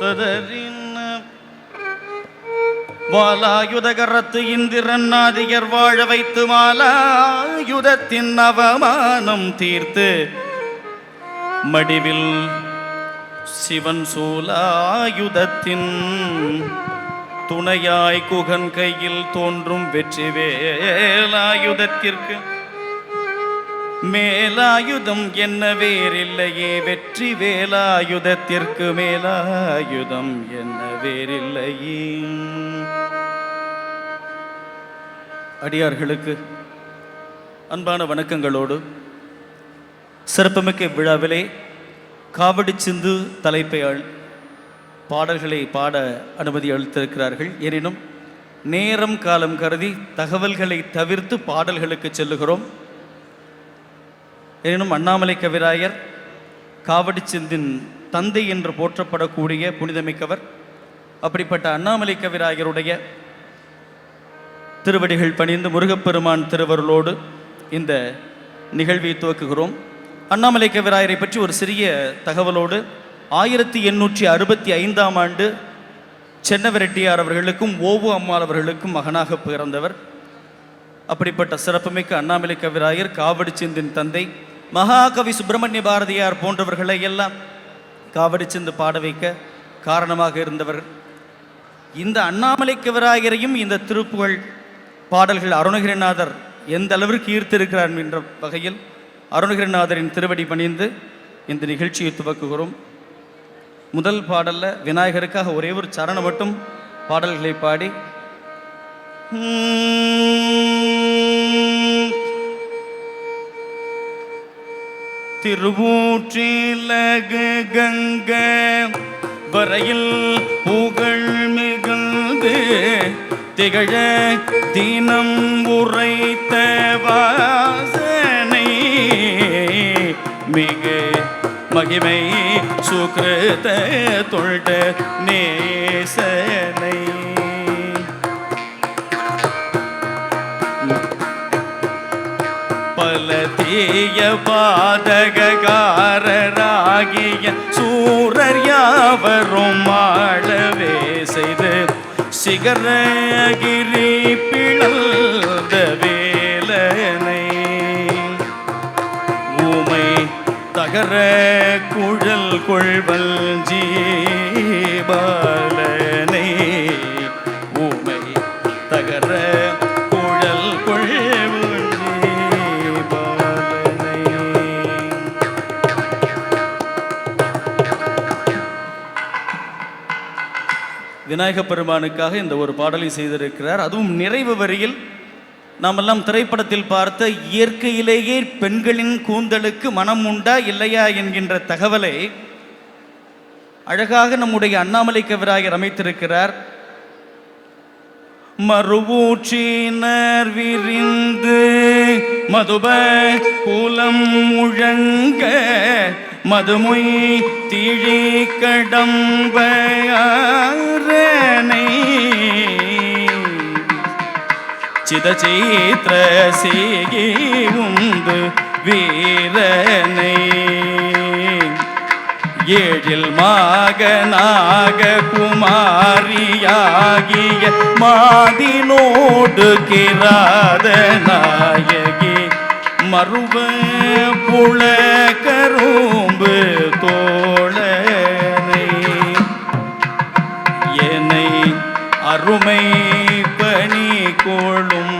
ததறின் வாலாயுதகரத்து இந்திரன் ஆதியர் வாழ வைத்து மாலாயுதத்தின் அவமானம் தீர்த்து மடிவில் சிவன் சூலாயுதத்தின் துணையாய் குகன் கையில் தோன்றும் வெற்றி வேலாயுதத்திற்கு மேலாயுதம் என்ன வேறில்லையே? வெற்றி வேலாயுதத்திற்கு மேலாயுதம் என்ன வேறில்லையே? அடியார்களுக்கு அன்பான வணக்கங்களோடு சிறப்புமிக்க விழாவிலே காவடி சிந்து தலைப்பை அள்- பாடல்களை பாட அனுமதி அளித்திருக்கிறார்கள். எனினும் நேரம் காலம் கருதி தகவல்களை தவிர்த்து பாடல்களுக்கு செல்லுகிறோம். எனினும் அண்ணாமலை கவிராயர் காவடி சிந்தின் தந்தை என்று போற்றப்படக்கூடிய புனிதமிக்கவர். அப்படிப்பட்ட அண்ணாமலை கவிராயருடைய திருவடிகள் பணிந்து முருகப்பெருமான் திருவருளோடு இந்த நிகழ்வை துவக்குகிறோம். அண்ணாமலை கவிராயரை பற்றி ஒரு சிறிய தகவலோடு ஆயிரத்தி எண்ணூற்றி அறுபத்தி ஐந்தாம் ஆண்டு சென்னவரெட்டியார் அவர்களுக்கும் ஓவு அம்மாள் அவர்களுக்கும் மகனாக பிறந்தவர். அப்படிப்பட்ட சிறப்புமிக்க அண்ணாமலை கவிராயர் காவடி சிந்தின் தந்தை மகாகவி சுப்பிரமணிய பாரதியார் போன்றவர்களை எல்லாம் காவடி சென்று பாட வைக்க காரணமாக இருந்தவர். இந்த அண்ணாமலை கவிராயரையும் இந்த திருப்புகழ் பாடல்கள் அருணகிரிநாதர் எந்த அளவிற்கு ஈர்த்திருக்கிறார் என்ற வகையில் அருணகிரிநாதரின் திருவடி பணிந்து இந்த நிகழ்ச்சியை துவக்குகிறோம். முதல் பாடலில் விநாயகருக்காக ஒரே ஒரு சரணம் மட்டும் பாடல்களை பாடி. திருவூற்றிலகு கங்க வரையில் புகழ் மிகுந்து திகழ தினம் உரைத்த வாசனை. மிக மகிமை சுக்கிருத தொழ்ட நேச தீய பாதகாரராகிய சூரர் யாவரும் ஆளவே செய்து சிகரகிரி பிளந்த வேலனை ஊமை தகர குழல் கொள்வல் ஜீபாலனை விநாயக பெருமானுக்காக இந்த ஒரு பாடலை செய்திருக்கிறார். அதுவும் நிறைவு வரியில் நாமெல்லாம் திரைப்படத்தில் பார்த்த இயற்கையிலேயே பெண்களின் கூந்தலுக்கு மனம் உண்டா இல்லையா என்கின்ற தகவலை அழகாக நம்முடைய அண்ணாமலை கவிராயர் அமைத்திருக்கிறார். மறுவூற்றினர் விரிந்து மதுப குலம் முழங்க மதுமொய் திழி கடம்ப சிதச்சீத்திர சீகி உந்து வீரனை. ஏழில் மகனாக குமாரியாகிய மாதினோடு கிராத நாயகி மறுவ புல கரும்பு தோழனை என்னை அருமை பணி கொள்ளும்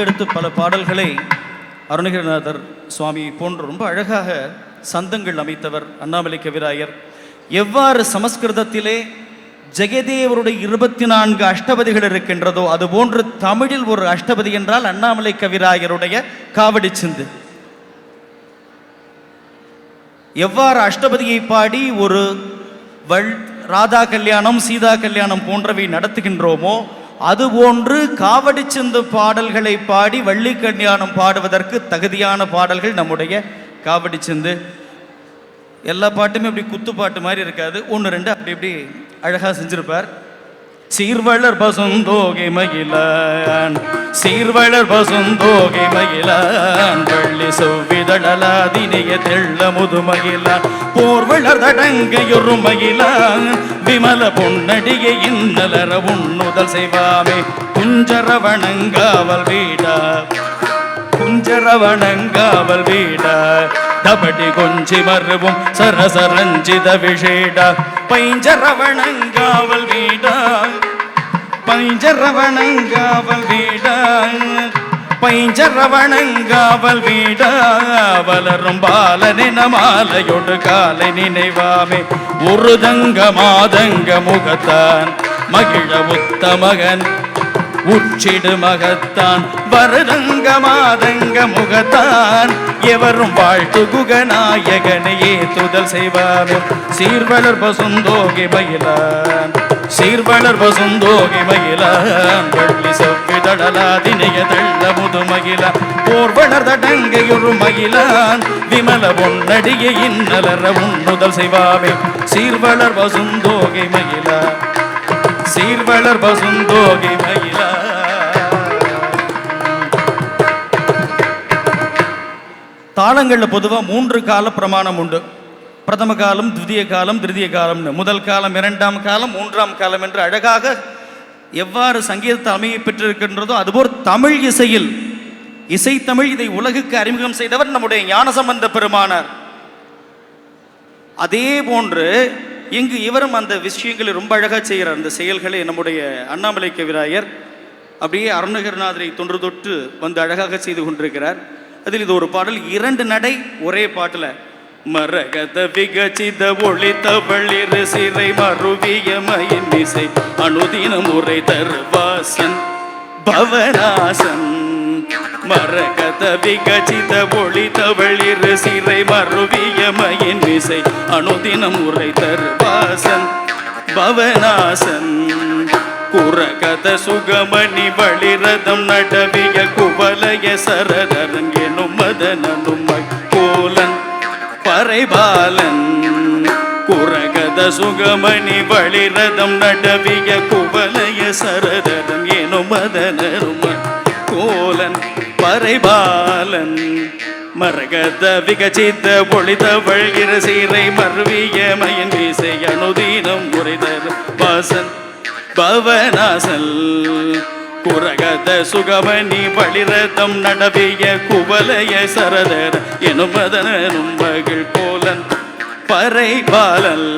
அடுத்தடுத்து பல பாடல்களை அருணகிரிநாதர் சுவாமி போன்று ரொம்ப அழகாக சந்தங்கள் அமைத்தவர் அண்ணாமலை கவிராயர். எவ்வாறு சமஸ்கிருதத்திலே ஜெகதேவருடைய இருபத்தி நான்கு அஷ்டபதிகள் இருக்கின்றதோ அதுபோன்று தமிழில் ஒரு அஷ்டபதி என்றால் அண்ணாமலை கவிராயருடைய காவடி சிந்து. எவ்வாறு அஷ்டபதியை பாடி ஒரு வள் ராதா கல்யாணம் சீதா கல்யாணம் போன்றவை நடத்துகின்றோமோ அதுபோன்று காவடி சிந்து பாடல்களை பாடி வள்ளி கல்யாணம் பாடுவதற்கு தகுதியான பாடல்கள் நம்முடைய காவடி சிந்து. எல்லா பாட்டுமே அப்படி குத்து பாட்டு மாதிரி இருக்காது. ஒன்று ரெண்டு அப்படி இப்படி அழகாக செஞ்சுருப்பார். சீர்வளர் பசுந்தோகை மகிழான். சீர்வளர் பசுந்தோகை மகிழான். வள்ளி செவ்விதழலாதினிய தெள்ள முது முதுமகிழான் போர்வளர் தடங்கையொரு மகிழான். விமல பொன்னடியை இன்னலர உண்ணுதல் செய்வாமே. குஞ்சர வணங்காவல் வீடா குஞ்சரவணங்காவல் வீடா. தபடி கொஞ்சி மருவும் சரசரஞ்சித விஷேடா. பைஞ்சரவணங்காவல் பைஞ்சரவணங்காவல் வீட பைஞ்சரவணங்காவல் வீட வளரும் பாலனின மாலையொடு காலை நினைவாமே. ஒரு தங்க மாதங்க முகத்தான் மகிழ முத்த மகன் உச்சிடு மகத்தான் வருதங்க மாதங்க முகத்தான். எவரும் வாழ்த்து குகநாயகனையே துதல் செய்வாரும் சீர்வளர் பசுந்தோகி பயிலான் சீர்வளர் பசுந்தோகி மயிலான் வள்ளி செவ்விதழலாதினைய தள்ள முது முதுமகில போர்வளர் தடங்கையொரு மகிழான் விமல பொன்னடிய இன்னலர உண்ணுதல் செய்வாவே. சீர்வளர் பசுந்தோகி மகிழான் சீர்வளர் பசுந்தோகி மயிலா தாளங்களில் பொதுவாக மூன்று கால பிரமாணம் உண்டு. பிரதம காலம் துதிய காலம் திருதிய காலம்னு. முதல் காலம் இரண்டாம் காலம் மூன்றாம் காலம் என்று அழகாக எவ்வாறு சங்கீதத்தை அமைய பெற்றிருக்கின்றதோ அதுபோல் தமிழ் இசையில் இசைத்தமிழ் இதை உலகுக்கு அறிமுகம் செய்தவர் நம்முடைய ஞானசம்பந்த பெருமானார். அதே போன்று இங்கு இவரும் அந்த விஷயங்களை ரொம்ப அழகாக செய்கிறார். அந்த செயல்களை நம்முடைய அண்ணாமலை கவிராயர் அப்படியே அருணகிரிநாதரை தொன்று தொட்டு வந்து அழகாக செய்து கொண்டிருக்கிறார். அதில் இது ஒரு பாடல் இரண்டு நடை ஒரே பாட்டில். மரகத விகச்சித ஒளித்தவளிரு சிறை மருவிய மயின் இசை அனுதினம் உரை தருவாசன் பவனாசன். மரகத விகச்சித ஒளி தவளிரு சிறை மருவிய மயின் இசை அனுதினம் உரை தருவாசன் பவனாசன். குரகத சுகமணி வழிரதம் நடவிய குவலய சரதரன் எனும் மதனனும் கோலன் பறைபாலன் குரகத சுகமணி வழிரதம் நடவிய குவலய சரதரம் எனும் மதனரும். கோலன் பறைபாலன். மரகத விகச்சித்த பொழிதவள் சீரை மருவிய மயன் வீசை அனுதீனம் உரைதர் வாசன் பவனாசல். குரகத சுகமணி வளிரதம் நடவிய குவலய சரதர் எனும் மகள் மகிழ் கோலன் பறைபாலல்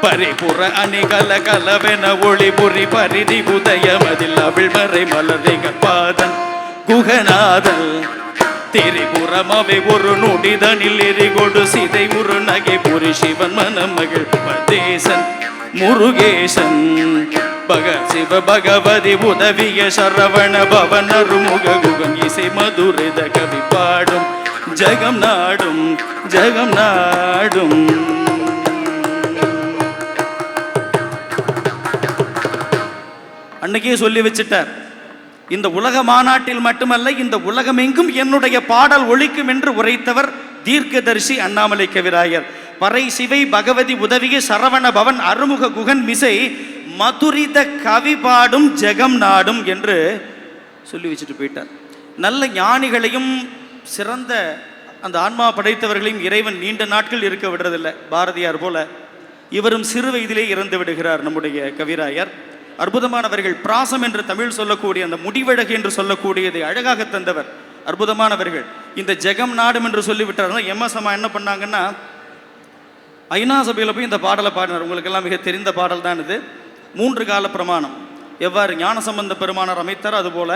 பரிபுற அணிகல கலவென ஒளி புரி பரிதி உதயமதில் அவிழ்மறை மலரிக பாதன். குகநாதல் திரிபுறமவை ஒரு நொடிதனில் எரிகொடு சிதை ஒரு நகை புரி சிவன் மனம் மகிழ் பதேசன் முருகேசன் பக சிவ பகவதி உதவிய சரவண பவன் அருமுக இசை மதுரித கவி பாடும். ஜெகம் நாடும் ஜெகம் நாடும். அன்னைக்கே சொல்லி வச்சுட்டார் இந்த உலக மாநாட்டில் மட்டுமல்ல இந்த உலகமெங்கும் என்னுடைய பாடல் ஒழிக்கும் என்று உரைத்தவர் தீர்க்கதரிசி அண்ணாமலை கவிராயர். பறை சிவை பகவதி உதவிய சரவண பவன் அருமுக குகன் மிசை மதுரித கவி பாடும் ஜெகம் நாடும் என்று சொல்லி வச்சுட்டு போயிட்டார். நல்ல ஞானிகளையும் சிறந்த அந்த ஆன்மா படைத்தவர்களையும் இறைவன் நீண்ட நாட்கள் இருக்க விடுறதில்லை பாரதியார் போல. இவரும் சிறு வயதிலே இறந்து விடுகிறார் நம்முடைய கவிராயர். அற்புதமானவர்கள் பிராசம் என்று தமிழ் சொல்லக்கூடிய அந்த முடிவழகு என்று சொல்லக்கூடியதை அழகாக தந்தவர் அற்புதமானவர்கள். இந்த ஜெகம் நாடும் என்று சொல்லிவிட்டார் எம்எஸ் அம்மா என்ன பண்ணாங்கன்னா ஐநா சபையில் போய் இந்த பாடலை பாடினார். உங்களுக்கெல்லாம் மிக தெரிந்த பாடல் தான் இது. மூன்று கால பிரமாணம். எவ்வாறு ஞான சம்பந்த பெருமானார் அமைத்தார் அதுபோல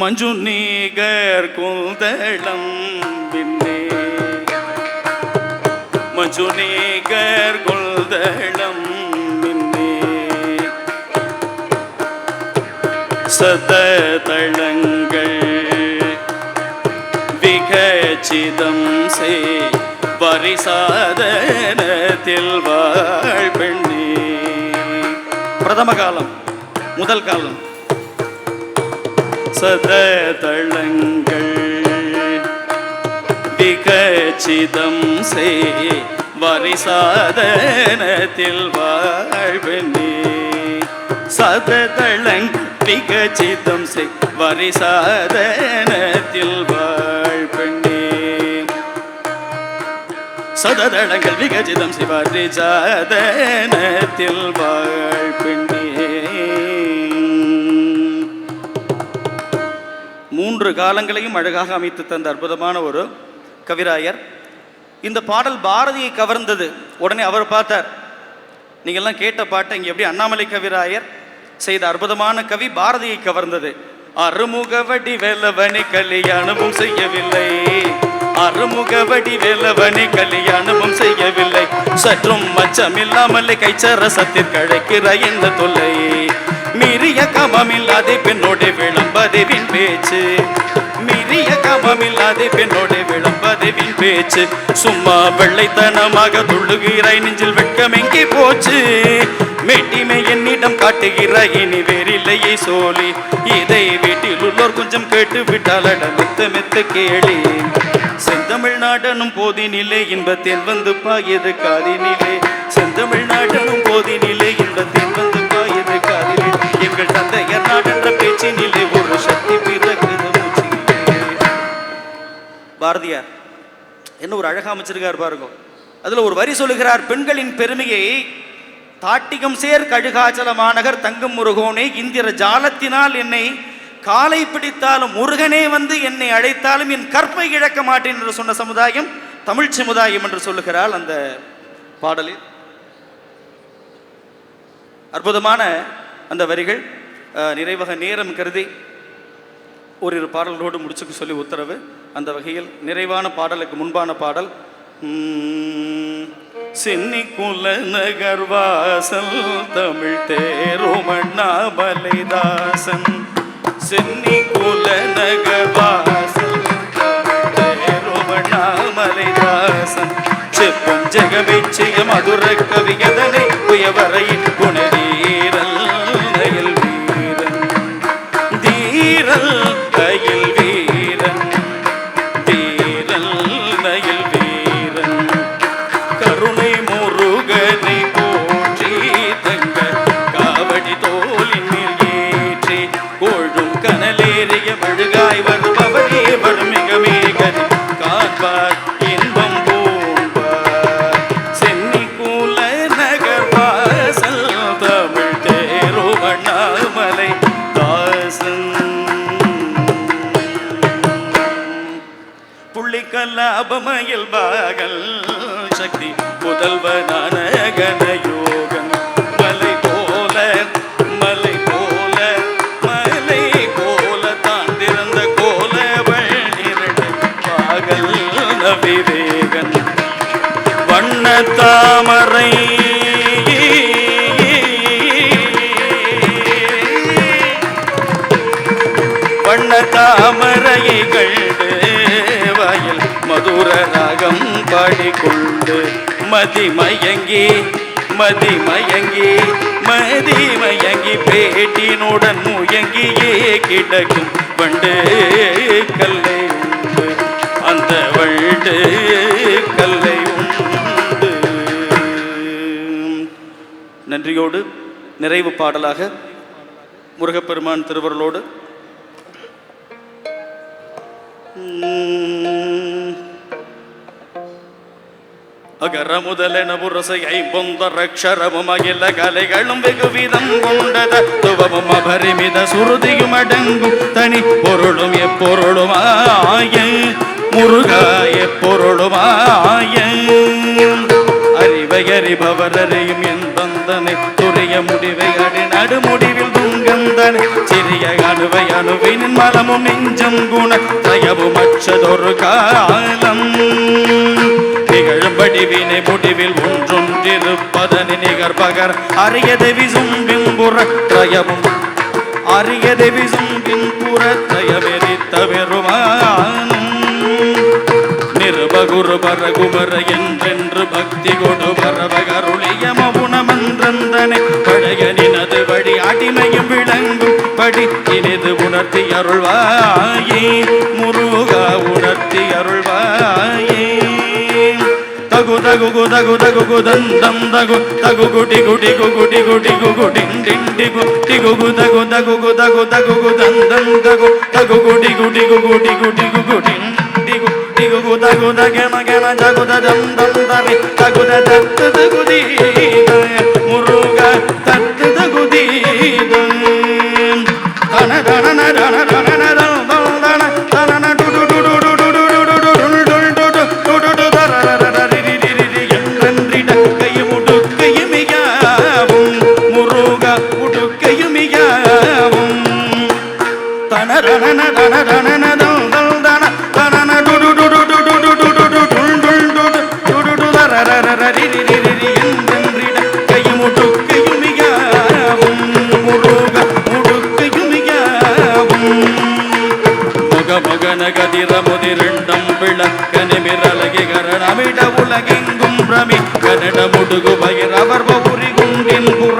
மஞ்சு நீகர் குந்தளம் பின்னே மஞ்சு நீகர் குந்தளம் பின்னே சததளங்கள் விகச்சிதம் சே பரிசாதனத்தில் வாழ்பெண் பிரதம காலம் முதல் காலம். சததளங்கள் விகச்சிதம் சே வரிசாதனத்தில் வாழ்வினி பெண்ணே சததளங் விகச்சிதம் செய் வரிசாதனத்தில் வாழ்வினி சததளங்கள் விகஜிதம் சிவாற்றி சாதனத்தில் வாழ்பின்னே மூன்று காலங்களையும் அழகாக அமைத்து தந்த அற்புதமான ஒரு கவிராயர். இந்த பாடல் பாரதியை கவர்ந்தது. உடனே அவர் பார்த்தார் நீங்கள்லாம் கேட்ட பாட்டை இங்கே எப்படி அண்ணாமலை கவிராயர் செய்த அற்புதமான கவி பாரதியை கவர்ந்தது. அருமுகவடி வேலவனை கல்யாணமும் செய்யவில்லை. அறுமுக வடிவேலவனை கல்யாணமும் செய்யவில்லை. சற்றும் மச்சமில்லாமலே கைச்சர சத்தில் கழைக்கிற என்ன தொல்லை. மீறிய கமமில்லாதே பெண்ணோடு விளம்பதேவின் பேச்சு. மீறிய கமமில்லாதே பெண்ணோடு விளம்பதேவின் பேச்சு. சும்மா வெள்ளைத்தனமாக துள்ளுகிறாய் நெஞ்சில் வெட்கம் போச்சு. மேட்டிமை என்னிடம் காட்டுகிற இனி வேறில்லையே சோழி. இதை வீட்டில் உள்ளோர் கொஞ்சம் கேட்டு விட்டால் அட மெத்த மெத்த கேளி. செந்தமிழ்நாடனும் போதினிலே இன்பத்தில் வந்து பாயது காதினிலே. செந்தமிழ்நாடனும் போதினிலே இன்பத்தில் வந்து பாயது காதினிலே. எங்கள் தந்தையர் நாடென்ற பேச்சினிலே ஒரு சக்தி பாரதியார் என்ன ஒரு அழகா அமைச்சிருக்கார் பாருங்க. அதுல ஒரு வரி சொல்லுகிறார் பெண்களின் பெருமையை தாட்டிகம் சேர் கழுகாச்சல மாநகர் தங்கும் முருகோனே இந்திர ஜாலத்தினால் என்னை காலை பிடித்தாலும் முருகனே வந்து என்னை அழைத்தாலும் என் கற்பை இழக்க மாட்டேன் என்று சொன்ன சமுதாயம் தமிழ் சமுதாயம் என்று சொல்லுகிறாள் அந்த பாடலில். அற்புதமான அந்த வரிகள் நிறைவக நேரம் கருதி ஓரிரு பாடல்களோடு முடிச்சுக்க சொல்லி உத்தரவு. அந்த வகையில் நிறைவான பாடலுக்கு முன்பான பாடல் உம், சென்னி குல நகர்வாசல் தமிழ் தேரோமண்ணாமலைதாசன் சென்னி குல நகர்வாசல் தேரோமண்ணாமலைதாசன் செப்பும் ஜெகமெச்சிய மதுர கவிகதனை உயவரையின் குணதீரல் புள்ளிக்கல்லாபமயில் பாகல் சக்தி. புதல்வனான கொண்டு மதி மதிமயங்கி மதிமயங்கி மதி பேட்டினுடன் முயங்கியே கிடக்கும் வண்டு கல்லை உண்டு. அந்த வண்டு கல்லை உண்டு. நன்றியோடு நிறைவு பாடலாக முருகப்பெருமான் திருவருளோடு. உம், அகர முதலென புரசை ஐம்பொந்தரக்ஷரமும் அகில கலைகளும் வெகுவிதம் கொண்ட தத்துவமும் அபரிமித சுருதியும் அடங்கும் தனி பொருளும் எப்பொருளுமாய. முருகா எப்பொருளுமாய. அறிவை அறிபவர் அறியும் என் தந்தனை துரிய முடிவை அடி நடுமுடிவில் துங்கந்தனை. சிறிய அணுவை அணுவின் மலமும் நெஞ்சம் குண. தயவும் அச்சதொரு காலம். இருப்பதனி நிகர் பகர். அரியதை விசும்பின் புறற்றயமும் அரியதை விசும்பின் புறத்தயமெரித்த பெருமானும் நிருபகுரு பரகுபர என்றென்று பக்தி கொடு பரவகருளிய மவுனமன்றந்தனை. பழைய நினது வழி அடிமையும் விளங்கும் படி இனிது உணர்த்தி அருள்வாயே. తగు తగుగు దంతం తగు తగు గుటి గుటి గుటి గుటి గుటి టిగు తిగుగు తగు తగుగు తగు తగుగు దంతం తగు తగు గుటి గుటి గుటి గుటి గుటి టిగు తగు తగు దం దం తగు మురుగ తన கனட முடுகு பயிரவர் பௌரி குண்டின் புற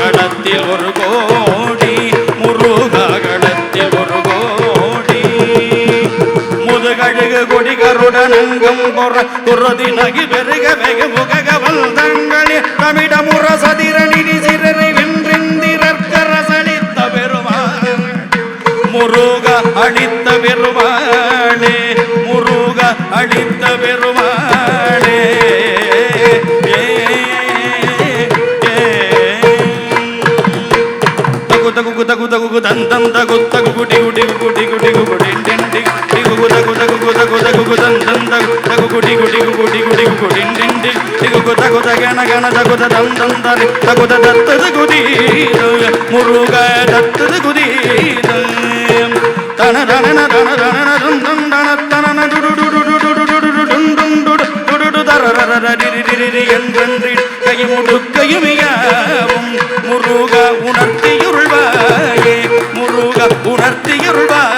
கடத்தில் ஒரு கோடி முருகா கடத்தில் ஒரு கோடி. முதுகழுகு கொடி கருடனங்கம் பொற குருதி நகி பெருக வெகு முககவல் தங்களில் தமிழமுற முர சதிர நிதி சிறரை வென்றிந்திரற்கரசளித்த பெருமாள் முருக அழித்த பெருமாளே முருக அழித்த குடி குடி குடி டின் டின் டிகு தகு தகு தகு தகு தன் தன் தகு தகு குடி குடி குடி குடி குடி டின் டின் டிகு தகு தகன கன தகு தன் தன் தரி தகு தத்து குதி முருக தத்து குதி தன தன தன தன தன் தன் தன தன டு டு டு டு டு டு டு டு டு டுன் டுன் டு டு டு டு டு தரரரரிரிரிரி என்றென்றி கைமுடுக்கையுமியாவும் முருக உணர்த்தியுருள்வாயே முருக நடத்தியருள்வார்